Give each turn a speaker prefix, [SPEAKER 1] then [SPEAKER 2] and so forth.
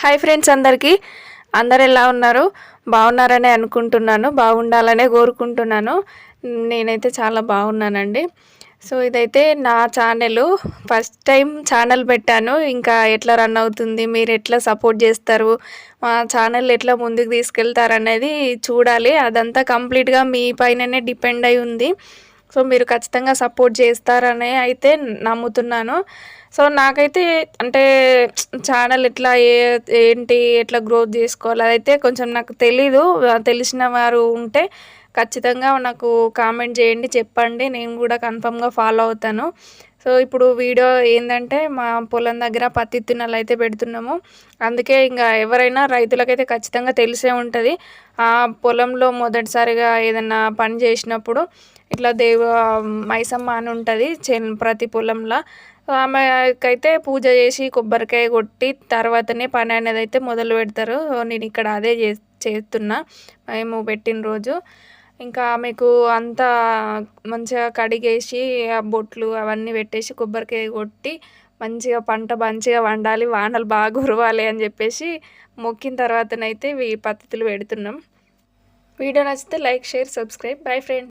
[SPEAKER 1] Hi friends అందరికీ. అందరు ఎలా ఉన్నారు? బాగున్నారని అనుకుంటున్నాను. బాగుండాలనే కోరుకుంటున్నాను. నేనైతే చాలా బాగున్నానండి. సో ఇదైతే నా ఛానల్. ఫస్ట్ టైం ఛానల్ పెట్టాను. ఇంకా ఎట్లా రన్ అవుతుంది? మీరు ఎట్లా సపోర్ట్ చేస్తారు? మా ఛానల్ ఎట్లా ముందుకు తీసుకెళ్తారనేది చూడాలి. అదంతా కంప్లీట్గా మీ పైననే డిపెండ్ అయి ఉంది. సో మీరు ఖచ్చితంగా సపోర్ట్ చేస్తారని అయితే నమ్ముతున్నాను. సో నాకైతే అంటే ఛానల్ ఎట్లా ఏ ఏంటి ఎట్లా గ్రోత్ చేసుకోవాలి అదైతే కొంచెం నాకు తెలీదు. తెలిసిన వారు ఉంటే ఖచ్చితంగా నాకు కామెంట్ చేయండి చెప్పండి. నేను కూడా కన్ఫామ్గా ఫాలో అవుతాను. సో ఇప్పుడు వీడియో ఏంటంటే మా పొలం దగ్గర పత్తి తిన్నలు అయితే పెడుతున్నాము. అందుకే ఇంకా ఎవరైనా రైతులకైతే ఖచ్చితంగా తెలిసే ఉంటుంది. ఆ పొలంలో మొదటిసారిగా ఏదైనా పని చేసినప్పుడు ఇట్లా దేవ మైసమ్మ అని ఉంటుంది ప్రతి పొలంలో. ఆమెకైతే పూజ చేసి కొబ్బరికాయ కొట్టి తర్వాతనే పని అనేది అయితే మొదలు పెడతారు. నేను ఇక్కడ అదే చే చేస్తున్నా. మేము పెట్టిన రోజు. ఇంకా ఆమెకు అంతా మంచిగా కడిగేసి ఆ బొట్లు అవన్నీ పెట్టేసి కొబ్బరికాయ కొట్టి మంచిగా పంట మంచిగా వండాలి వానలు బాగా కురవాలి అని చెప్పేసి మొక్కిన తర్వాతనైతే ఈ పద్ధతులు పెడుతున్నాం. వీడియో నచ్చితే like share subscribe. Bye friend.